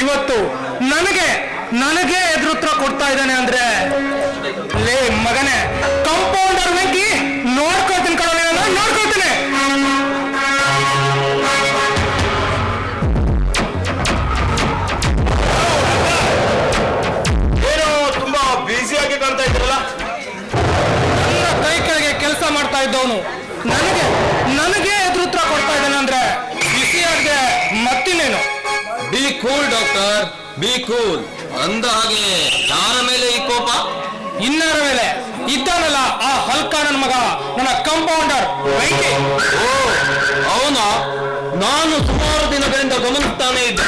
ಇವತ್ತು ನನಗೆ ನನಗೆ ಎದುರುತ್ರ ಕೊಡ್ತಾ ಇದ್ದಾನೆ ಅಂದ್ರೆ ಲೇ ಮಗನೇ ಕಂಪೌಂಡರ್ ವೆಂಕಿ ನೋಡ್ಕೊಳ್ತೀನಿ ಕಣೋ ನಾನು ನೋಡ್ಕೊಳ್ತೀನಿ. ಏನೋ ತುಂಬಾ ಬ್ಯುಸಿಯಾಗಿ ಕಾಣ್ತಾ ಇದ್ರಲ್ಲ ನನ್ನ ಕೈ ಕೆಳಗೆ ಕೆಲಸ ಮಾಡ್ತಾ ಇದ್ದವನು. ನನಗೆ ಕೂಲ್ ಡಾಕ್ಟರ್ ಬಿ ಕೂಲ್ ಅಂದ ಹಾಗೆ ಯಾರ ಮೇಲೆ ಈ ಕೋಪ? ಇನ್ನರ ಮೇಲೆ. ಇದ್ದಾನಲ್ಲ ಆ ಹಲ್ಕ ನನ್ನ ಮಗ ನನ್ನ ಕಂಪೌಂಡರ್ ಓ ಅವನ ನಾನು ಸುಮಾರು ದಿನಗಳಿಂದ ಗಮನಿಸ್ತಾನೆ ಇದ್ದೆ.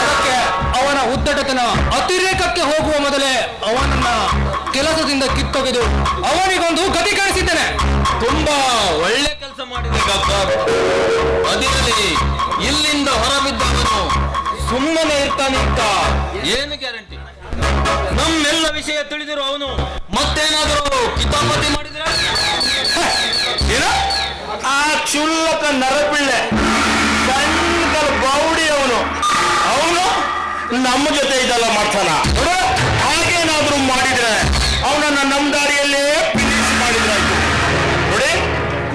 ಅದಕ್ಕೆ ಅವನ ಉದ್ದಟತನ ಅತಿರೇಕಕ್ಕೆ ಹೋಗುವ ಮೊದಲೇ ಅವನನ್ನ ಕೆಲಸದಿಂದ ಕಿತ್ತೊಗೆದು ಅವನಿಗೊಂದು ಗತಿ ಕಾಣಿಸಿದ್ದೇನೆ. ತುಂಬಾ ಒಳ್ಳೆ ಕೆಲಸ ಮಾಡಿದೆ ಅದಿರಲಿ ಇಲ್ಲಿಂದ ಹೊರಬಿದ್ದವನು ಸುಮ್ಮನೆ ಇರ್ತಾನೆ ಅಂತ ಏನು ಗ್ಯಾರಂಟಿ? ನಮ್ಮೆಲ್ಲ ವಿಷಯ ತಿಳಿದಿರು ಅವನು ಮತ್ತೇನಾದರೂ ಕಿತಾಪತಿ ಮಾಡಿದ್ರೆ? ಆ ಕ್ಷುಲ್ಲಕ ನರಪಿಳ್ಳೆ ನಮ್ಮ ಜೊತೆ ಇದೆಲ್ಲ ಮಾಡ್ತಾನ ಹಾಗೇನಾದ್ರೂ ಮಾಡಿದ್ರೆ ಅವನನ್ನ ನಮ್ಮ ದಾರಿಯಲ್ಲೇ ಫಿನಿಶ್ ಮಾಡಿದ್ರಾಯ್ತು ನೋಡಿ,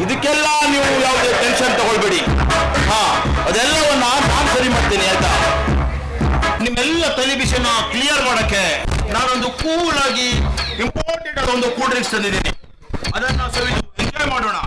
ಇದಕ್ಕೆಲ್ಲ ನೀವು ಯಾವುದೇ ಟೆನ್ಷನ್ ತಗೊಳ್ಬೇಡಿ. ಹಾ, ಅದೆಲ್ಲವನ್ನ ನಾನು ಸರಿ ಮಾಡ್ತೀನಿ ಆಯ್ತಾ? ನಿಮ್ಮೆಲ್ಲ ತಲೆ ಬಿಸಿನ ಕ್ಲಿಯರ್ ಮಾಡಕ್ಕೆ ನಾನೊಂದು ಕೂಲ್ ಆಗಿ ಇಂಪಾರ್ಟೆಂಟ್ ಆದ ಒಂದು ಕೂಲ್ ಡ್ರಿಂಕ್ಸ್ ತಂದಿದ್ದೀನಿ. ಅದನ್ನ ಸವಿದು ಎಂಜಾಯ್ ಮಾಡೋಣ.